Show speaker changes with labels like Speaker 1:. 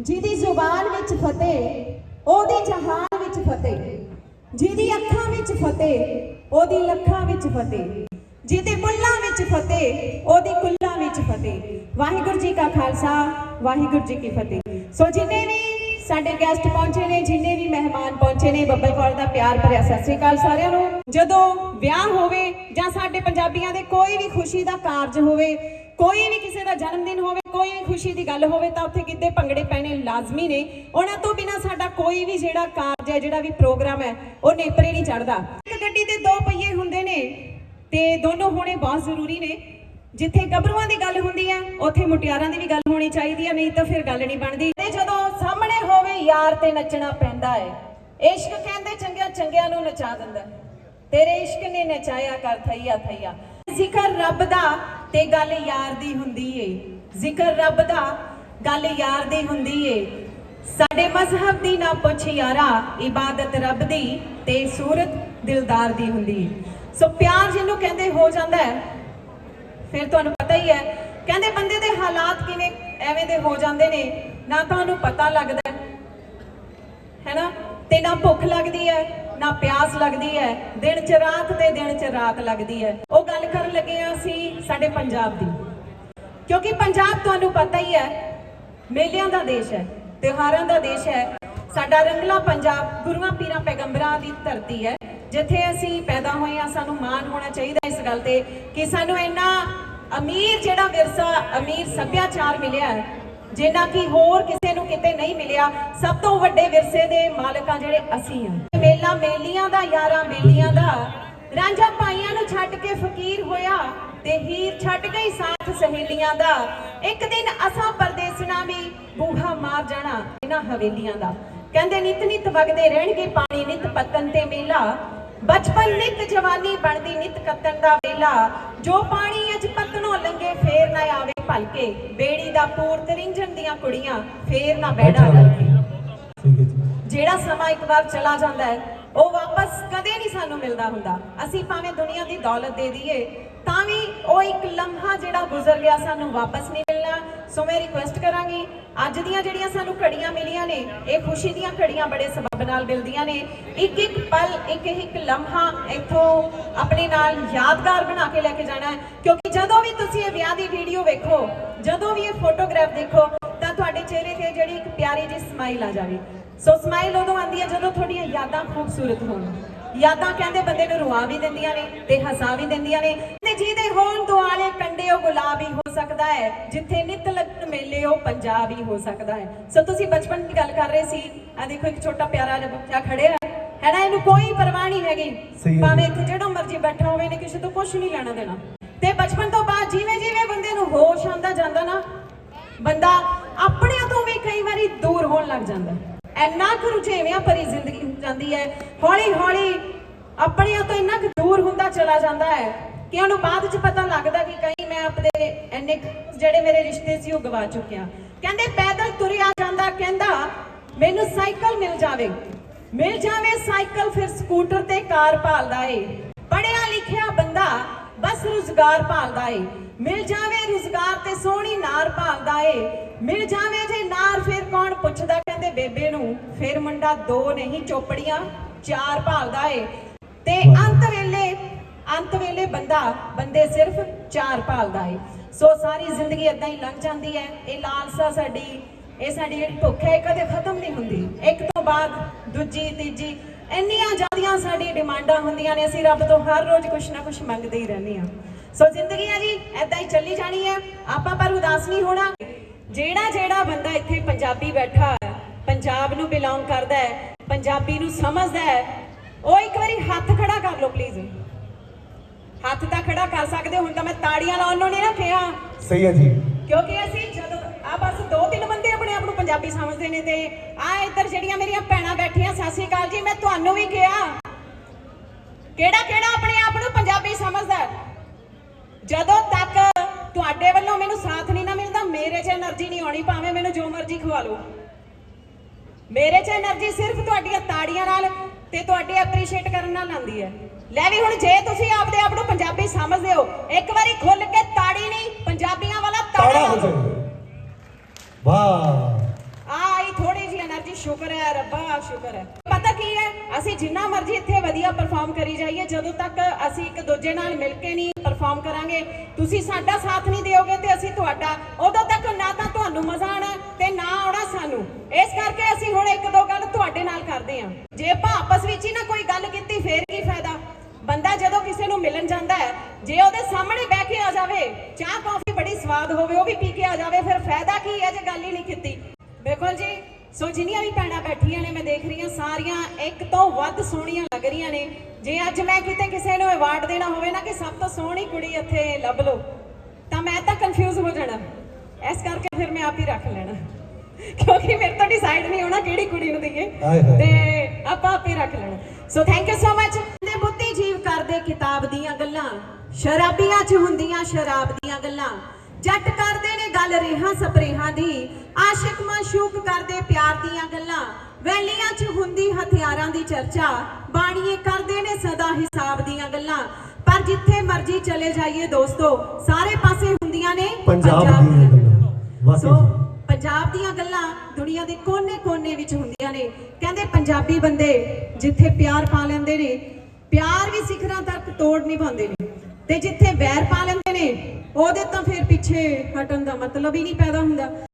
Speaker 1: ਜਿਹਦੀ ਜ਼ੁਬਾਨ ਵਿੱਚ ਫਤਿਹ, ਉਹਦੀ ਜਹਾਨ ਵਿੱਚ ਫਤਿਹ, ਜਿਹਦੀ ਅੱਖਾਂ ਵਿੱਚ ਫਤਿਹ, ਉਹਦੀ ਲੱਖਾਂ ਵਿੱਚ ਫਤਿਹ, ਜਿਹਦੇ ਬੁੱਲਾਂ ਵਿੱਚ ਫਤਿਹ, ਉਹਦੀ ਕੁੱਲਾਂ ਵਿੱਚ ਫਤਿਹ। ਵਾਹਿਗੁਰੂ ਜੀ ਕਾ ਖਾਲਸਾ, ਵਾਹਿਗੁਰੂ ਜੀ ਕੀ ਫਤਿਹ। ਸੋ ਜਿੰਨੇ ਵੀ ਸਾਡੇ ਗੈਸਟ ਪਹੁੰਚੇ ਨੇ, ਜਿੰਨੇ ਵੀ ਮਹਿਮਾਨ ਪਹੁੰਚੇ ਨੇ, ਬੱਬਲ ਕੌਰ ਦਾ ਪਿਆਰ ਭਰਿਆ ਸਤਿ ਸ੍ਰੀ ਅਕਾਲ ਸਾਰਿਆਂ ਨੂੰ। ਜਦੋਂ ਵਿਆਹ ਹੋਵੇ ਜਾਂ ਸਾਡੇ ਪੰਜਾਬੀਆਂ ਦੇ ਕੋਈ ਵੀ ਖੁਸ਼ੀ ਦਾ ਕਾਰਜ ਹੋਵੇ ਕੋਈ ਵੀ ਕਿਸੇ ਦਾ ਜਨਮ ਦਿਨ ਹੋਵੇ, ਕੋਈ ਵੀ ਖੁਸ਼ੀ ਦੀ ਗੱਲ ਹੋਵੇ, ਤਾਂ ਉੱਥੇ ਕਿਤੇ ਭੰਗੜੇ ਪੈਣੇ ਲਾਜ਼ਮੀ ਨੇ। ਉਹਨਾਂ ਤੋਂ ਬਿਨਾ ਸਾਡਾ ਕੋਈ ਵੀ ਜਿਹੜਾ ਕਾਰਜ ਹੈ, ਜਿਹੜਾ ਵੀ ਪ੍ਰੋਗਰਾਮ ਹੈ, ਉਹ ਨੇਪਰੇ ਨਹੀਂ ਚੜਦਾ ਇੱਕ ਗੱਡੀ ਦੇ ਦੋ ਪਹੀਏ ਹੁੰਦੇ ਨੇ, ਤੇ ਦੋਨੋਂ ਹੋਣੇ ਬਹੁਤ ਜ਼ਰੂਰੀ ਨੇ। ਜਿੱਥੇ ਗੱਭਰੂਆਂ ਦੀ ਗੱਲ ਹੁੰਦੀ ਹੈ, ਉੱਥੇ ਮੁਟਿਆਰਾਂ ਦੀ ਵੀ ਗੱਲ ਹੋਣੀ ਚਾਹੀਦੀ ਹੈ, ਨਹੀਂ ਤਾਂ ਫਿਰ ਗੱਲ ਨਹੀਂ ਬਣਦੀ। ਤੇ ਜਦੋਂ ਸਾਹਮਣੇ ਹੋਵੇ, ਯਾਰ ਤੇ ਨੱਚਣਾ ਪੈਂਦਾ ਹੈ। ਇਸ਼ਕ ਕਹਿੰਦੇ ਚੰਗਿਆ ਚੰਗਿਆਂ ਨੂੰ ਨਚਾ ਦਿੰਦਾ ਤੇਰੇ ਇਸ਼ਕ ਨੇ ਨਚਾਇਆ ਕਰ ਥਈਆ ਥਈਆ ਜ਼ਿਕਰ ਰੱਬ ਦਾ ਤੇ ਗੱਲ ਯਾਰ ਦੀ ਹੁੰਦੀ ਏ। ਜ਼ਿਕਰ ਰੱਬ ਦਾ, ਗੱਲ ਯਾਰ ਦੀ ਹੁੰਦੀ ਏ। ਸਾਡੇ ਮਜ਼ਹਬ ਦੀ ਨਾ ਪੁੱਛ ਯਾਰਾ, ਇਬਾਦਤ ਰੱਬ ਦੀ ਤੇ ਸੂਰਤ ਦਿਲਦਾਰ ਦੀ ਹੁੰਦੀ ਏ। ਸੋ ਪਿਆਰ ਜਿਹਨੂੰ ਕਹਿੰਦੇ ਹੋ ਜਾਂਦਾ ਹੈ, ਫਿਰ ਤੁਹਾਨੂੰ ਪਤਾ ਹੀ ਹੈ, ਕਹਿੰਦੇ ਬੰਦੇ ਦੇ ਹਾਲਾਤ ਕਿਵੇਂ ਐਵੇਂ ਦੇ ਹੋ ਜਾਂਦੇ ਨੇ, ਨਾ ਤੁਹਾਨੂੰ ਪਤਾ ਲੱਗਦਾ ਹੈ, ਹੈਨਾ? ਤੇ ਨਾ ਭੁੱਖ ਲੱਗਦੀ ਹੈ ਨਾ ਪਿਆਸ ਲੱਗਦੀ ਹੈ, ਦਿਨ ਚ ਰਾਤ ਤੇ ਦਿਨ ਚ ਰਾਤ ਲੱਗਦੀ ਹੈ। ਉਹ ਗੱਲ ਕਰਨ ਲੱਗੇ ਆ ਅਸੀਂ ਸਾਡੇ ਪੰਜਾਬ ਦੀ। ਕਿਉਂਕਿ ਪੰਜਾਬ ਤੁਹਾਨੂੰ ਪਤਾ ਹੀ ਹੈ, ਮੇਲਿਆਂ ਦਾ ਦੇਸ਼ ਹੈ, ਤਿਉਹਾਰਾਂ ਦਾ ਦੇਸ਼ ਹੈ। ਸਾਡਾ ਰੰਗਲਾ ਪੰਜਾਬ ਗੁਰੂਆਂ ਪੀਰਾਂ ਪੈਗੰਬਰਾਂ ਦੀ ਧਰਤੀ ਹੈ, ਜਿੱਥੇ ਅਸੀਂ ਪੈਦਾ ਹੋਏ ਆ ਸਾਨੂੰ ਮਾਣ ਹੋਣਾ ਚਾਹੀਦਾ ਇਸ ਗੱਲ ਤੇ ਕਿ ਸਾਨੂੰ ਇੰਨਾ ਅਮੀਰ ਜਿਹੜਾ ਵਿਰਸਾ, ਅਮੀਰ ਸੱਭਿਆਚਾਰ ਮਿਲਿਆ ਹੈ ਜਿੰਨਾ ਕਿ ਹੋਰ ਕਿਸੇ ਨੂੰ ਕਿਤੇ ਨਹੀਂ ਮਿਲਿਆ, ਸਭ ਤੋਂ ਵੱਡੇ ਵਿਰਸੇ ਦੇ ਮਾਲਕਾਂ ਜਿਹੜੇ ਅਸੀਂ ਹਾਂ। ਮੇਲਾ ਮੇਲੀਆਂ ਦਾ, ਯਾਰਾਂ ਬੇਲੀਆਂ ਦਾ। ਰਾਂਝਾ ਭਾਈਆਂ ਨੂੰ ਛੱਡ ਕੇ ਫਕੀਰ ਹੋਇਆ ਤੇ ਹੀਰ ਛੱਡ ਗਈ ਸਾਥ ਸਹੇਲੀਆਂ ਦਾ। ਇੱਕ ਦਿਨ ਅਸਾਂ ਪਰਦੇਸਣਾ ਵੀ ਬੂਹਾ ਮਾਰ ਜਾਣਾ ਇਹਨਾਂ ਹਵੇਲੀਆਂ ਦਾ। ਕਹਿੰਦੇ ਨਿਤ ਨਿਤ ਵਗਦੇ ਰਹਿਣਗੇ ਪਾਣੀ, ਨਿਤ ਪੱਤਨ ਤੇ ਮੇਲਾ। ਬਚਪਨ ਨਿਤ ਜਵਾਨੀ ਬਣਦੀ ਨਿਤ ਕੱਤਣ ਦਾ ਵੇਲਾ। ਜੋ ਪਾਣੀ ਅਜ ਪਤਨੋਂ ਲੰਗੇ ਫੇਰ ਨਾ ਆਵੇ ਭਲਕੇ। ਬੇੜੀ ਦਾ ਪੂਰ ਤਰਿੰਜਣ ਦੀਆਂ ਕੁੜੀਆਂ ਫੇਰ ਨਾ ਬੈੜਾ
Speaker 2: ਜੀ।
Speaker 1: ਜਿਹੜਾ ਸਮਾਂ ਇੱਕ ਵਾਰ ਚਲਾ ਜਾਂਦਾ ਹੈ ਉਹ ਵਾਪਸ ਕਦੇ ਨਹੀਂ ਸਾਨੂੰ ਮਿਲਦਾ ਹੁੰਦਾ। ਅਸੀਂ ਭਾਵੇਂ ਦੁਨੀਆ ਦੀ ਦੌਲਤ ਦੇ ਦਈਏ ਤਾਂ ਵੀ ਉਹ ਇੱਕ ਲਮਹਾ ਜਿਹੜਾ ਗੁਜ਼ਰ ਗਿਆ ਸਾਨੂੰ ਵਾਪਸ ਨਹੀਂ ਮਿਲਣਾ। ਸੋ ਮੈਂ ਰਿਕੁਐਸਟ ਕਰਾਂਗੀ ਅੱਜ ਦੀਆਂ ਜਿਹੜੀਆਂ ਸਾਨੂੰ ਘੜੀਆਂ ਮਿਲੀਆਂ ਨੇ, ਇਹ ਖੁਸ਼ੀ ਦੀਆਂ ਘੜੀਆਂ ਬੜੇ ਸਬਬ ਨਾਲ ਮਿਲਦੀਆਂ ਨੇ। ਇੱਕ ਇੱਕ ਪਲ, ਇੱਕ ਇੱਕ ਲਮਹਾ ਇੱਥੋਂ ਆਪਣੇ ਨਾਲ ਯਾਦਗਾਰ ਬਣਾ ਕੇ ਲੈ ਕੇ ਜਾਣਾ ਹੈ। ਕਿਉਂਕਿ ਜਦੋਂ ਵੀ ਤੁਸੀਂ ਇਹ ਵਿਆਹ ਦੀ ਵੀਡੀਓ ਵੇਖੋ, ਜਦੋਂ ਵੀ ਇਹ ਫੋਟੋਗ੍ਰਾਫ ਦੇਖੋ, ਤਾਂ ਤੁਹਾਡੇ ਚਿਹਰੇ ਤੇ ਜਿਹੜੀ ਇੱਕ ਪਿਆਰੀ ਜਿਹੀ ਸਮਾਈਲ ਆ ਜਾਵੇ। ਸੋ ਸਮਾਈਲ ਉਦੋਂ ਆਉਂਦੀ ਹੈ ਜਦੋਂ ਤੁਹਾਡੀਆਂ ਯਾਦਾਂ ਖੂਬਸੂਰਤ ਹੋਣ। ਯਾਦਾਂ ਕਹਿੰਦੇ ਬੰਦੇ ਨੂੰ ਰੁਆ ਵੀ ਦਿੰਦੀਆਂ ਨੇ, ਤੇ ਹਸਾ ਵੀ ਦਿੰਦੀਆਂ ਨੇ। ਤੇ ਜਿਹਦੇ ਹੋਣ ਦੁਆਲੇ ਕੰਡੇ ਉਹ ਗੁਲਾਬੀ ਹੋ ਸਕਦਾ ਹੈ ਜਿੱਥੇ ਨਿਤ ਲੱਗਣ ਮੇਲੇ ਉਹ ਪੰਜਾਬ ਹੀ ਸਕਦਾ ਹੈ। ਸੋ ਤੁਸੀਂ ਬਚਪਨ ਦੀ ਗੱਲ ਕਰ ਰਹੇ ਸੀ ਆ ਦੇਖੋ ਇੱਕ ਛੋਟਾ ਪਿਆਰਾ ਜਿਹਾ ਬੱਚਾ ਖੜਿਆ ਹੈ। ਨਾ ਇਹਨੂੰ ਕੋਈ ਪਰਵਾਹ ਨਹੀਂ ਹੈਗੀ। ਭਾਵੇਂ ਇੱਥੇ ਜਿਹੜਾ ਮਰਜ਼ੀ ਬੈਠਾ ਹੋਵੇ ਨੇ ਕਿਸੇ ਤੋਂ ਕੁਝ ਨਹੀਂ ਲੈਣਾ ਦੇਣਾ। ਤੇ ਬਚਪਨ ਤੋਂ ਬਾਅਦ ਜਿਵੇਂ ਜਿਵੇਂ ਬੰਦੇ ਨੂੰ ਹੋਸ਼ ਆਉਂਦਾ ਜਾਂਦਾ ਨਾ ਬੰਦਾ ਆਪਣਿਆਂ ਤੋਂ ਵੀ ਕਈ ਵਾਰੀ ਦੂਰ ਹੋਣ ਲੱਗ ਜਾਂਦਾ। ਇੰਨਾ ਕੁ ਰੁਝੇਵਿਆਂ ਭਰੀ ਜ਼ਿੰਦਗੀ ਹੋ ਜਾਂਦੀ ਹੈ। ਹੌਲੀ ਹੌਲੀ ਆਪਣਿਆਂ ਤੋਂ ਇੰਨਾ ਕੁ ਦੂਰ ਹੁੰਦਾ ਚਲਾ ਜਾਂਦਾ ਹੈ। ਕਿ ਉਹਨੂੰ ਬਾਅਦ ਚ ਪਤਾ ਲੱਗਦਾ ਕਿ ਕਈ ਮੈਂ ਆਪਣੇ ਕੁ ਜਿਹੜੇ ਮੇਰੇ ਰਿਸ਼ਤੇ ਸੀ ਉਹ ਗਵਾ ਚੁੱਕਿਆ ਕਹਿੰਦੇ ਪੈਦਲ ਤੁਰਿਆ ਜਾਂਦਾ ਕਹਿੰਦਾ ਮੈਨੂੰ ਸਾਈਕਲ ਮਿਲ ਜਾਵੇ। ਮਿਲ ਜਾਵੇ ਸਾਈਕਲ ਫਿਰ ਸਕੂਟਰ ਤੇ ਕਾਰ ਭਾਲਦਾ ਏ। ਪੜਿਆ ਲਿਖਿਆ ਬੰਦਾ ਬਸ ਰੁਜ਼ਗਾਰ ਭਾਲਦਾ ਏ। ਮਿਲ ਜਾਵੇ ਰੁਜ਼ਗਾਰ ਤੇ ਸੋਹਣੀ ਨਾਰ ਭਾਲਦਾ ਏ। ਮਿਲ ਜਾਵੇ ਜੇ ਨਾਰ ਫਿਰ ਕੌਣ ਪੁੱਛਦਾ? ਕਹਿੰਦੇ ਬੇਬੇ ਨੂੰ ਫਿਰ ਮੁੰਡਾ ਦੋ ਨਹੀਂ ਚੋਪੜੀਆਂ ਚਾਰ ਭਾਲਦਾ ਏ। ਤੇ ਅੰਤ ਅੰਤ ਵੇਲੇ ਬੰਦਾ, ਬੰਦੇ ਸਿਰਫ ਚਾਰ ਭਾਲਦਾ ਏ। ਸੋ ਸਾਰੀ ਜ਼ਿੰਦਗੀ ਇਦਾਂ ਹੀ ਲੰਘ ਜਾਂਦੀ ਹੈ। ਇਹ ਲਾਲਸਾ ਸਾਡੀ, ਇਹ ਸਾਡੀ ਜਿਹੜੀ ਭੁੱਖ ਹੈ, ਇਹ ਕਦੇ ਖਤਮ ਨਹੀਂ ਹੁੰਦੀ। ਇੱਕ ਤੋਂ ਬਾਅਦ ਦੂਜੀ, ਤੀਜੀ, ਇੰਨੀਆਂ ਜ਼ਿਆਦੀਆਂ ਸਾਡੀ ਡਿਮਾਂਡਾਂ ਹੁੰਦੀਆਂ ਨੇ, ਅਸੀਂ ਰੱਬ ਤੋਂ ਹਰ ਰੋਜ਼ ਕੁਛ ਨਾ ਕੁਛ ਮੰਗਦੇ ਹੀ ਰਹਿੰਦੇ ਹਾਂ। ਸੋ ਜ਼ਿੰਦਗੀ ਹੈ ਜੀ ਐਦਾਂ ਹੀ ਚੱਲੀ ਜਾਣੀ ਹੈ। ਆਪਾਂ ਪਰ ਉਦਾਸ ਨਹੀਂ ਹੋਣਾ। ਜਿਹੜਾ ਜਿਹੜਾ ਬੰਦਾ ਇੱਥੇ ਪੰਜਾਬੀ ਬੈਠਾ ਪੰਜਾਬ ਨੂੰ ਬਿਲੋਂਗ ਕਰਦਾ ਹੈ, ਪੰਜਾਬੀ ਨੂੰ ਸਮਝਦਾ ਹੈ, ਉਹ ਇੱਕ ਵਾਰੀ ਹੱਥ ਖੜਾ ਕਰ ਲਓ ਪਲੀਜ਼ ਹੱਥ ਤਾਂ ਖੜਾ ਕਰ ਸਕਦੇ ਹੁਣ ਤਾਂ ਮੈਂ ਤਾੜੀਆਂ ਲਾਉਣ ਨੂੰ ਨਹੀਂ ਨਾ
Speaker 2: ਸਹੀ ਹੈ ਜੀ।
Speaker 1: ਕਿਉਂਕਿ ਅਸੀਂ ਜਦੋਂ ਆ ਬਸ ਦੋ ਤਿੰਨ ਬੰਦੇ ਆਪਣੇ ਆਪ ਨੂੰ ਪੰਜਾਬੀ ਸਮਝਦੇ ਨੇ ਤੇ ਆ ਇੱਧਰ ਜਿਹੜੀਆਂ ਮੇਰੀਆਂ ਭੈਣਾਂ ਬੈਠੀਆਂ ਸਤਿ ਸ਼੍ਰੀ ਜੀ ਮੈਂ ਤੁਹਾਨੂੰ ਵੀ ਕਿਹਾ। ਕਿਹੜਾ ਕਿਹੜਾ ਆਪਣੇ ਆਪ ਨੂੰ ਪੰਜਾਬੀ ਸਮਝਦਾ ਜਦੋਂ ਤੱਕ ਤੁਹਾਡੇ ਵੱਲੋਂ ਮੈਨੂੰ ਸਾਥ ਨਹੀਂ ਨਾ ਮਿਲਦਾ ਮੇਰੇ 'ਚ એનર્ਜੀ ਨਹੀਂ ਆਉਣੀ ਭਾਵੇਂ ਮੈਨੂੰ ਜੋ ਮਰਜ਼ੀ ਖਵਾ ਲਓ। ਮੇਰੇ 'ਚ એનર્ਜੀ ਸਿਰਫ ਤੁਹਾਡੀਆਂ ਤਾੜੀਆਂ ਨਾਲ ਤੇ ਤੁਹਾਡੇ ਐਪਰੀਸ਼ੀਏਟ ਕਰਨ ਨਾਲ ਆਉਂਦੀ ਹੈ। ਲੈ ਵੀ ਹੁਣ ਜੇ ਤੁਸੀਂ ਆਪਦੇ ਆਪ ਨੂੰ ਪੰਜਾਬੀ ਸਮਝਦੇ ਹੋ ਇੱਕ ਵਾਰੀ ਖੁੱਲ ਕੇ ਤਾੜੀ ਨਹੀਂ ਪੰਜਾਬੀਆਂ ਵਾਲਾ ਤਾੜਾ
Speaker 2: ਹੋ। ਜਾਏ ਵਾਹ।
Speaker 1: ਆ ਸ਼ੁਕਰ ਹੈ ਰੱਬਾ ਸ਼ੁਕਰ ਹੈ। ਪਤਾ ਕੀ ਹੈ ਅਸੀਂ ਜਿੰਨਾ ਮਰਜ਼ੀ ਇੱਥੇ ਵਧੀਆ ਪਰਫਾਰਮ ਕਰੀ ਜਾਈਏ ਜਦੋਂ ਤੱਕ ਅਸੀਂ ਇੱਕ ਦੂਜੇ ਨਾਲ ਮਿਲ ਕੇ ਨਹੀਂ ਪਰਫਾਰਮ ਕਰਾਂਗੇ ਤੁਸੀਂ ਸਾਡਾ ਸਾਥ ਨਹੀਂ ਦਿਓਗੇ ਤੇ ਅਸੀਂ ਤੁਹਾਡਾ ਉਦੋਂ ਤੱਕ ਨਾ ਤਾਂ ਤੁਹਾਨੂੰ ਮਜ਼ਾ ਆਣਾ ਤੇ ਨਾ ਆਉਣਾ ਸਾਨੂੰ। ਇਸ ਕਰਕੇ ਅਸੀਂ ਹੁਣ ਇੱਕ ਦੋ ਗੱਲ ਤੁਹਾਡੇ ਨਾਲ ਕਰਦੇ ਹਾਂ ਜੇ ਆਪਾਂ ਆਪਸ ਵਿੱਚ ਹੀ ਨਾ ਕੋਈ ਗੱਲ ਕੀਤੀ, ਫੇਰ ਕੀ ਫਾਇਦਾ? ਬੰਦਾ ਜਦੋਂ ਕਿਸੇ ਨੂੰ ਮਿਲਣ ਜਾਂਦਾ ਹੈ, ਜੇ ਉਹਦੇ ਸਾਹਮਣੇ ਬਹਿ ਕੇ ਆ ਜਾਵੇ, ਚਾਹ, ਕੌਫੀ ਬੜੀ ਸਵਾਦ ਹੋਵੇ, ਉਹ ਵੀ ਪੀ ਕੇ ਆ ਜਾਵੇ, ਫਿਰ ਫਾਇਦਾ ਕੀ ਹੈ ਜੇ ਗੱਲ ਹੀ ਨਹੀਂ ਕੀਤੀ? ਬਿਲਕੁਲ ਜੀ। ਸੋ ਜਿੰਨੀਆਂ ਵੀ ਭੈਣਾਂ ਬੈਠੀਆਂ ਨੇ, ਮੈਂ ਦੇਖ ਰਹੀ ਹਾਂ, ਸਾਰੀਆਂ ਇੱਕ ਤੋਂ ਵੱਧ ਸੋਹਣੀਆਂ ਲੱਗ ਰਹੀਆਂ ਨੇ। ਜੇ ਅੱਜ ਮੈਂ ਕਿਤੇ ਕਿਸੇ ਨੂੰ ਅਵਾਰਡ ਦੇਣਾ ਹੋਵੇ ਨਾ ਕਿ ਸਭ ਤੋਂ ਸੋਹਣੀ ਕੁੜੀ ਇੱਥੇ ਲੱਭ ਲਓ, ਤਾਂ ਮੈਂ ਤਾਂ ਕਨਫਿਊਜ਼ ਹੋ ਜਾਣਾ। ਇਸ ਕਰਕੇ ਫਿਰ ਮੈਂ ਆਪ ਹੀ ਰੱਖ ਲੈਣਾ। ਕਿਉਂਕਿ ਮੇਰੇ ਤੋਂ ਡਿਸਾਈਡ ਨਹੀਂ ਹੋਣਾ ਕਿਹੜੀ ਕੁੜੀ ਨੂੰ ਦਈਏ।
Speaker 2: ਹਾਏ ਹਾਏ।
Speaker 1: ਤੇ ਆਪਾਂ ਆਪੇ ਰੱਖ ਲੈਣਾ। So thank you so much ਦੇ ਬੁੱਧੀ ਜੀਵ ਕਰਦੇ ਕਿਤਾਬ ਦੀਆਂ ਗੱਲਾਂ। ਸ਼ਰਾਬੀਆਂ 'ਚ ਹੁੰਦੀਆਂ ਸ਼ਰਾਬ ਦੀਆਂ ਗੱਲਾਂ। ਜੱਟ ਕਰਦੇ ਨੇ ਗੱਲ ਰੇਹਾਂ ਸਪਰੇਹਾਂ ਦੀ। ਆਸ਼ਿਕ ਮਾਸ਼ੂਕ ਕਰਦੇ ਪਿਆਰ ਦੀਆਂ ਗੱਲਾਂ। ਵੈਲੀਆਂ 'ਚ ਹੁੰਦੀ ਹਥਿਆਰਾਂ ਦੀ ਚਰਚਾ। ਬਾਣੀਏ ਕਰਦੇ ਨੇ ਸਦਾ ਹਿਸਾਬ ਦੀਆਂ ਗੱਲਾਂ। ਪਰ ਜਿੱਥੇ ਮਰਜ਼ੀ ਚਲੇ ਜਾਈਏ ਦੋਸਤੋ ਸਾਰੇ ਪਾਸੇ ਹੁੰਦੀਆਂ ਨੇ
Speaker 2: ਪੰਜਾਬ ਦੀਆਂ ਗੱਲਾਂ। ਵਾਕਈ।
Speaker 1: ਸੋ
Speaker 2: ਜੀ।
Speaker 1: ਪੰਜਾਬ ਦੀਆਂ ਗੱਲਾਂ ਦੁਨੀਆ ਦੇ ਕੋਨੇ-ਕੋਨੇ ਵਿੱਚ ਹੁੰਦੀਆਂ ਨੇ। ਕਹਿੰਦੇ ਪੰਜਾਬੀ ਬੰਦੇ ਜਿੱਥੇ ਪਿਆਰ ਪਾ ਲੈਂਦੇ ਨੇ, ਪਿਆਰ ਵੀ ਸਿਖਰਾਂ ਤੱਕ ਤੋੜ ਨਹੀਂ ਪਾਉਂਦੇ ਨੇ। ਤੇ ਜਿੱਥੇ ਵੈਰ ਪਾ ਲੈਂਦੇ ਨੇ, ਉਹਦੇ ਤਾਂ ਫਿਰ ਪਿੱਛੇ ਹਟਣ ਦਾ ਮਤਲਬ ਹੀ ਨਹੀਂ ਪੈਦਾ ਹੁੰਦਾ।